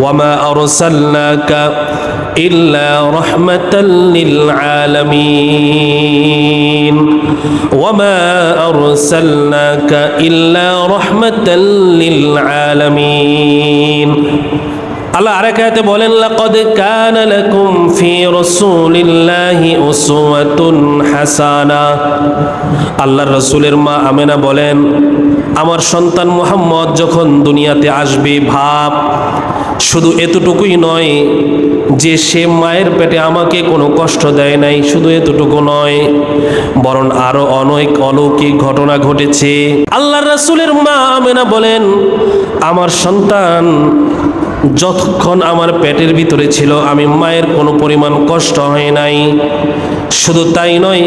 وما أرسلناك إلا رحمة للعالمين وما أرسلناك إلا رحمة للعالمين আল্লাহ আরেক আয়াতে বলেন লাকাদ কানা লাকুম ফি রাসূলিল্লাহি উসওয়াতুন হাসানা আল্লাহর রাসূলের মা আমেনা বলেন আমার সন্তান মুহাম্মদ যখন দুনিয়াতে আসবে ভাব শুধু এতটুকুই নয় যে সে মায়ের পেটে আমাকে কোনো কষ্ট দেয় নাই, শুধু এতটুকু নয়, বরং আরও অনেক অলৌকিক ঘটনা ঘটেছে। আল্লাহ রাসূলের মা আমেনা বলেন, আমার সন্তান যতক্ষণ আমার পেটের ভিতরে ছিল, আমি মায়ের কোনো পরিমাণ কষ্ট হয় নাই। শুধু তাই নয়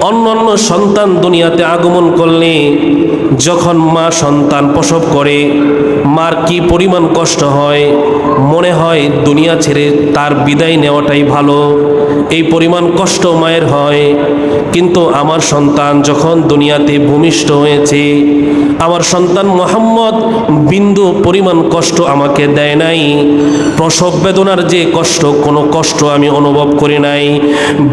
অন্য অন্য সন্তান দুনিয়াতে আগমন করলে যখন মা সন্তান প্রসব করে, মার কি পরিমাণ কষ্ট হয়, মনে হয় দুনিয়া ছেড়ে তার বিদায় নেওয়াটাই ভালো। এই পরিমাণ কষ্ট মায়ের হয়। কিন্তু আমার সন্তান যখন দুনিয়াতে ভূমিষ্ঠ হয়েছে আমার সন্তান মোহাম্মদ বিন্দু পরিমাণ কষ্ট আমাকে দেয় নাই। প্রসব বেদনার যে কষ্ট, কোনো কষ্ট আমি অনুভব করি নাই।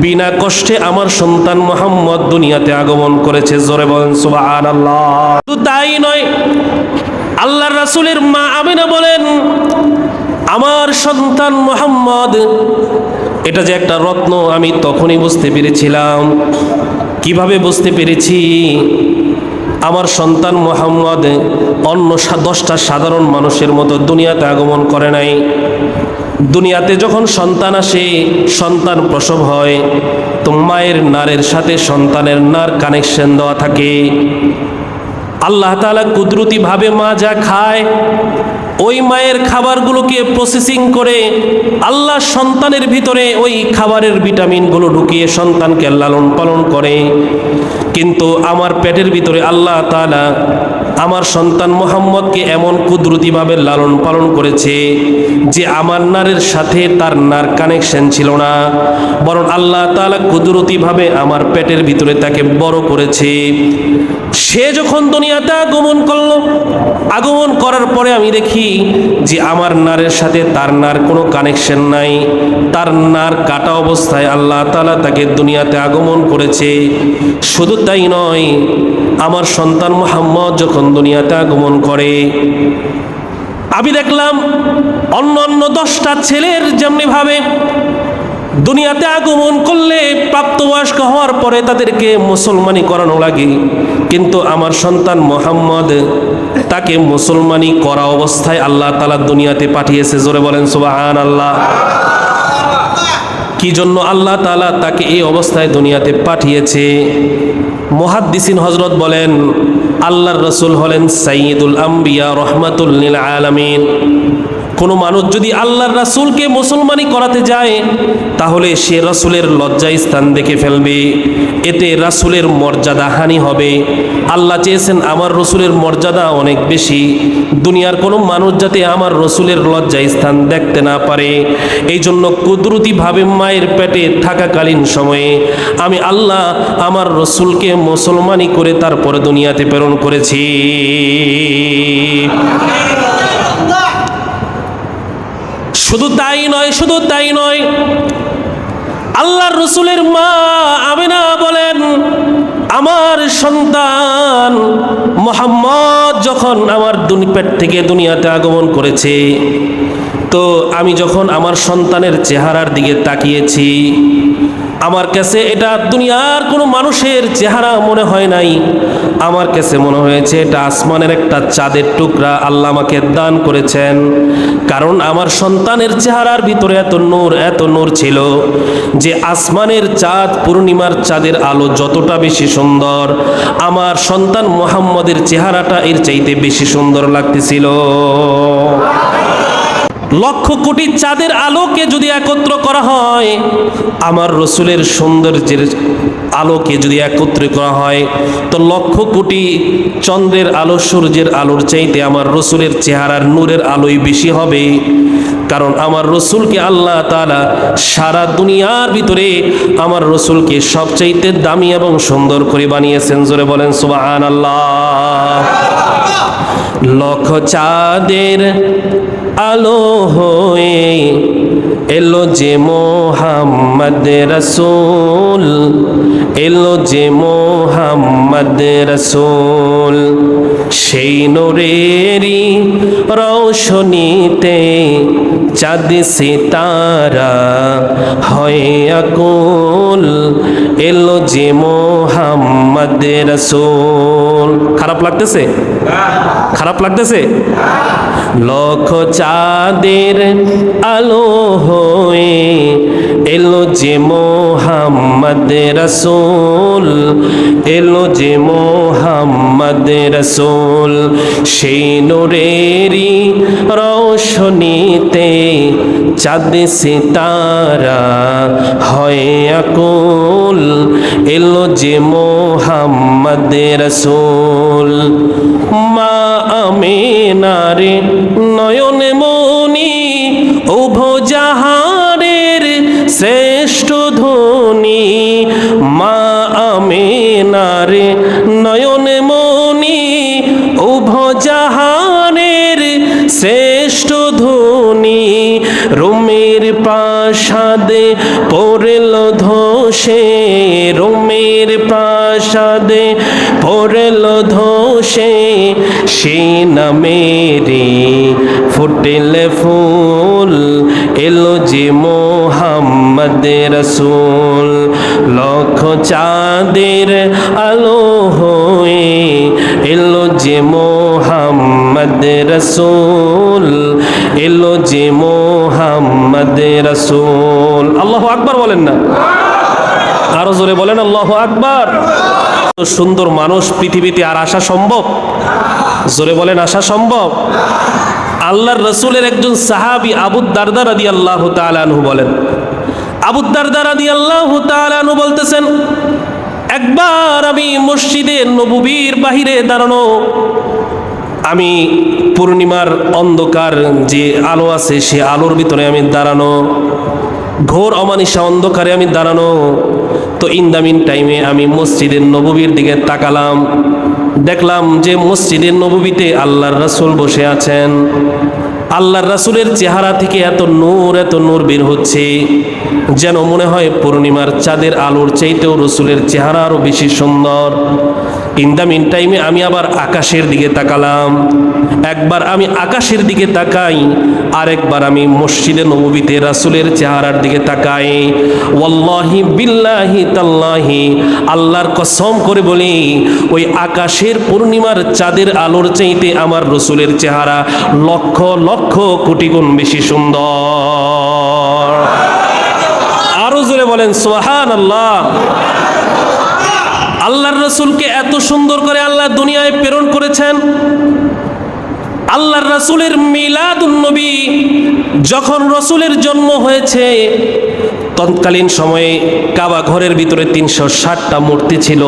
বিনা কষ্টে আমার সন্তান মোহাম্মদ দুনিয়াতে আগমন করেছে, জোরে বলেন সুবাহ তাই নয় আল্লাহ রাসূলের মা আমিনা বলেন, আমার সন্তান মোহাম্মদ, এটা যে একটা রত্ন আমি তখনই বুঝতে পেরেছিলাম। কীভাবে বুঝতে পেরেছি? আমার সন্তান মোহাম্মদ অন্য দশটা সাধারণ মানুষের মতো দুনিয়াতে আগমন করে নাই। দুনিয়াতে যখন সন্তান আসে, সন্তান প্রসব হয়, তো মায়ের নারের সাথে সন্তানের নার কানেকশন দেওয়া থাকে। আল্লাহ তাআলা কুদরতিভাবে মা যা খায়, ওই মায়ের খাবারগুলোকে প্রসেসিং করে আল্লাহ সন্তানের ভিতরে ওই খাবারের ভিটামিনগুলো ঢুকিয়ে সন্তানকে লালন পালন করে। কিন্তু আমার পেটের ভিতরে আল্লাহ তাআলা আমার সন্তান মোহাম্মদকে এমন কুদরতিভাবে লালন পালন করেছে যে আমার নারের সাথে তার নার কানেকশন ছিল না, বরং আল্লাহ তাআলা কুদরতিভাবে আমার পেটের ভিতরে তাকে বড় করেছে। সে যখন দুনিয়াতে আগমন করল, আগমন করার পরে আমি দেখি যে আমার নারের সাথে তার নার কোনো কানেকশন নাই। তার নার কাটা অবস্থায় আল্লাহ তালা তাকে দুনিয়াতে আগমন করেছে। শুধু তাই নয়, আমার সন্তান মোহাম্মদ যখন দুনিয়াতে আগমন করে আমি দেখলাম অন্য অন্য দশটা ছেলের যেমনি ভাবে দুনিয়াতে আগমন করলে প্রাপ্তবয়স্ক হওয়ার পরে তাদেরকে মুসলমানি করানো লাগে। কিন্তু আমার সন্তান মোহাম্মদ তাকে মুসলমানি করা অবস্থায় আল্লাহ তালা দুনিয়াতে পাঠিয়েছে। জোরে বলেন সুবাহান আল্লাহ কি জন্য আল্লাহ তালা তাকে এই অবস্থায় দুনিয়াতে পাঠিয়েছে? মুহাদ্দিসিন হজরত বলেন আল্লাহর রসুল হলেন সাইয়দুল আম্বিয়া রহমাতুল্লিল আলামিন। কোনো মানুষ যদি আল্লাহর রাসূলকে মুসলমানি করাতে যায়, তাহলে সে রাসুলের লজ্জায় স্থান দেখে ফেলবে। এতে রাসূলের মর্যাদা হানি হবে। আল্লাহ চেয়েছেন আমার রসুলের মর্যাদা অনেক বেশি। দুনিয়ার কোনো মানুষ যাতে আমার রসুলের লজ্জায় স্থান দেখতে না পারে। এই জন্য কুদরতিভাবে মায়ের পেটে থাকাকালীন সময়ে আমি আল্লাহ আমার রসুলকে মুসলমানি করে তারপরে দুনিয়াতে প্রেরণ করেছি। শুধু তাই নয়, শুধু তাই নয়। আল্লাহর রসুলের মা আমিনা বলেন, আমার সন্তান মোহাম্মদ যখন আমার পেট থেকে দুনিয়াতে আগমন করেছে, তো আমি যখন আমার সন্তানের চেহারার দিকে তাকিয়েছি আমার কাছে এটা দুনিয়ার কোনো মানুষের চেহারা মনে হয় নাই। আমার কাছে মনে হয়েছে এটা আসমানের একটা চাঁদের টুকরা আল্লাহ আমাকে দান করেছেন। কারণ আমার সন্তানের চেহারার ভিতরে এত নূর এত নূর ছিল যে আসমানের চাঁদ, পূর্ণিমার চাঁদের আলো যতটা বেশি সুন্দর, আমার সন্তান মোহাম্মদের চেহারাটা এর চাইতে বেশি সুন্দর লাগতেছিল। লক্ষ কোটি চাঁদের আলোকে যদি একত্র করা হয়, আমার রসুলের সৌন্দর্যের আলোকে যদি একত্র করা হয়, তো লক্ষ কোটি চন্দ্রের আলো সূর্যের আলোর চাইতে আমার রসুলের চেহারার নূরের আলোই বেশি হবে। কারণ আমার রসুলকে আল্লাহ তাআলা সারা দুনিয়ার ভিতরে আমার রসুলকে সবচাইতে দামি এবং সুন্দর করে বানিয়েছেন। জোরে বলেন সুবাহ আল্লাহ লক্ষ চাঁদের আলো হয়ে এলো যে মোহাম্মদ রসুল, এলো যে মোহাম্মদ রসুল, সেই নোরেরি রৌশনীতে চাঁদ সিতারা হয় আকুল, এলো যে মোহাম্মদ রসুল। খারাপ লাগতেছে? খারাপ লাগতেছে? লক্ষ চাঁদের আলো এলো যে মোহাম্মদ রসুল, এলো যে মোহাম্মদ রসুল, সেই নোরেরি রৌশনীতে চাঁদ সিতারা হয় আকুল, এলো যে মোহাম্মদ রসুল, মা আমেনারে নয়ন শ্রেষ্ঠ ধ্বনি রোমের প্রাসাদে পড়ল ধসে, রোমের প্রাসাদে পড়ল ধসে, সে নামেরে ফুটেল ফুল, এলো যে মোহাম্মদ রসুল। লক্ষ চাঁদের আলো হয়ে এলো যে মোহাম্মদ রসুল, এলো যে মোহাম্মদ রসুল। আল্লাহ আকবার বলেন না? আরও জোরে বলেন, আল্লাহ আকবার। সুন্দর মানুষ পৃথিবীতে আর আসা সম্ভব? জোরে বলেন, আসা সম্ভব? আল্লাহর রসুলের একজন সাহাবি আবুদ দারদার আদি আল্লাহ তালানহু বলেন আবুদ দারদার আদি আল্লাহ তালানহু বলতেছেন, একবার আমি মসজিদের নবুবীর বাহিরে দাঁড়ানো আমি পূর্ণিমার অন্ধকার যে আলো আছে, সে আলোর ভিতরে আমি দাঁড়ানো, ঘোর অমানিসা অন্ধকারে আমি দাঁড়ানো। তো ইন্দামিন টাইমে আমি মসজিদের নববীর দিকে তাকালাম, দেখলাম যে মসজিদের নববীতে আল্লাহর রাসূল বসে আছেন। আল্লাহর রাসূলের চেহারা থেকে এত নূর এত নূর বের হচ্ছে, যেন মনে হয় পূর্ণিমার চাঁদের আলোর চাইতেও রসুলের চেহারা আরও বেশি সুন্দর। ইন দ্য মিন টাইমে আমি আবার আকাশের দিকে তাকালাম। একবার আমি আকাশের দিকে তাকাই, আরেকবার আমি মসজিদে নবীতে রাসুলের চেহারার দিকে তাকাই। ওয়াল্লাহি বিল্লাহি তাল্লাহি, আল্লাহর কসম করে বলি, ওই আকাশের পূর্ণিমার চাঁদের আলোর চাইতে আমার রসুলের চেহারা লক্ষ লক্ষ কোটি গুণ বেশি সুন্দর। আরও জোরে বলেন সোহান আল্লাহ আল্লাহর রসুলকে এত সুন্দর করে আল্লাহ দুনিয়ায় প্রেরণ করেছেন। আল্লাহর রসুলের মিলাদুন্নবী যখন রসুলের জন্ম হয়েছে, তৎকালীন সময়ে কাবা ঘরের ভিতরে তিনশো ষাটটা মূর্তি ছিল।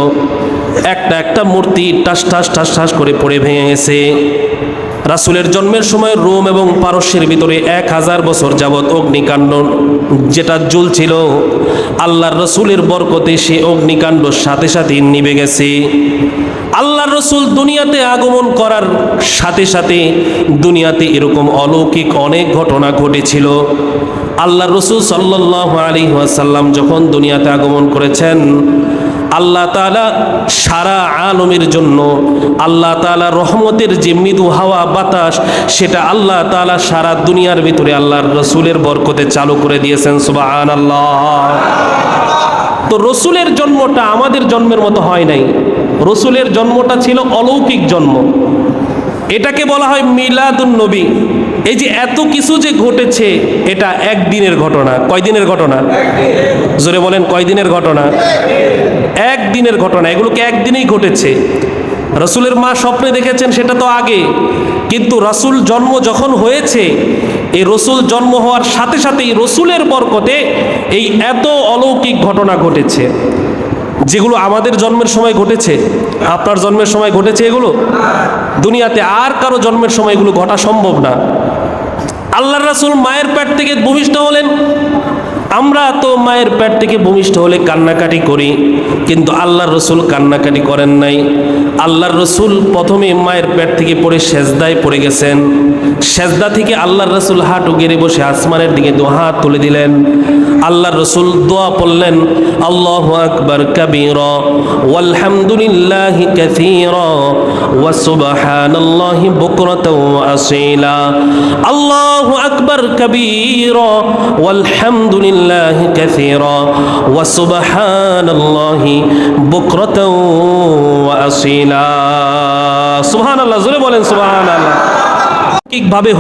একটা একটা মূর্তি টাস ঠাস ঠাস ঠাস করে পড়ে ভেঙে গেছে। রাসুলের জন্মের সময় রোম এবং পারস্যের ভিতরে এক হাজার বছর যাবৎ অগ্নিকাণ্ড যেটা জ্বলছিল, আল্লাহর রসুলের বরকতে সে অগ্নিকাণ্ড সাথে সাথে নিভে গেছে। আল্লাহর রসুল দুনিয়াতে আগমন করার সাথে সাথে দুনিয়াতে এরকম অলৌকিক অনেক ঘটনা ঘটেছিল। আল্লাহ রসুল সাল্লাহ আলী ওয়াসাল্লাম যখন দুনিয়াতে আগমন করেছেন আল্লাহ তালা সারা আলমের জন্য, আল্লাহ তালা রহমতের যে মৃদু হাওয়া বাতাস, সেটা আল্লাহ তালা সারা দুনিয়ার ভিতরে আল্লাহর রসুলের বরকতে চালু করে দিয়েছেন সুবাহ আল্লাহ তো রসুলের জন্মটা আমাদের জন্মের মতো হয় নাই। রসুলের জন্মটা ছিল অলৌকিক জন্ম। এটাকে বলা হয় মিলাদুন নবী। এই যে এত কিছু যে ঘটেছে, এটা একদিনের ঘটনা। কয়দিনের ঘটনা? জোরে বলেন, কয়দিনের ঘটনা? একদিনের ঘটনা। এগুলোকে একদিনেই ঘটেছে? রসুলের মা স্বপ্নে দেখেছেন সেটা তো আগে। কিন্তু রসুল জন্ম যখন হয়েছে, এই রসুল জন্ম হওয়ার সাথে সাথেই রসুলের বরকতে এই এত অলৌকিক ঘটনা ঘটেছে। যেগুলো আমাদের জন্মের সময় ঘটেছে, আপনার জন্মের সময় ঘটেছে এগুলো? দুনিয়াতে আর কারও জন্মের সময় এগুলো ঘটা সম্ভব না। আল্লাহ রাসুল মায়ের পেট থেকে ভূমিষ্ঠ হলেন। আমরা তো মায়ের পেট থেকে ভূমিষ্ঠ হলে কান্নাকাটি করি, কিন্তু আল্লাহর রসুল কান্নাকাটি করেন নাই। আল্লাহর রসুল প্রথমে মায়ের পেট থেকে পড়ে সেজদায় পড়ে গেছেন। সেজদা থেকে আল্লাহর রসুল হাঁটু গেড়ে বসে আসমানের দিকে হাত তুলে দিলেন। আল্লাহর রসুল দোয়া পড়লেন, আল্লাহ আকবর কবির আল্লাহ আকবর কবির, ওয়ালহামদুলিল্লাহ কাসীর আসিলা। সুবহানাল্লাহ জোরে বলেন সুবহানাল্লাহ। আল্লাহ ভাবে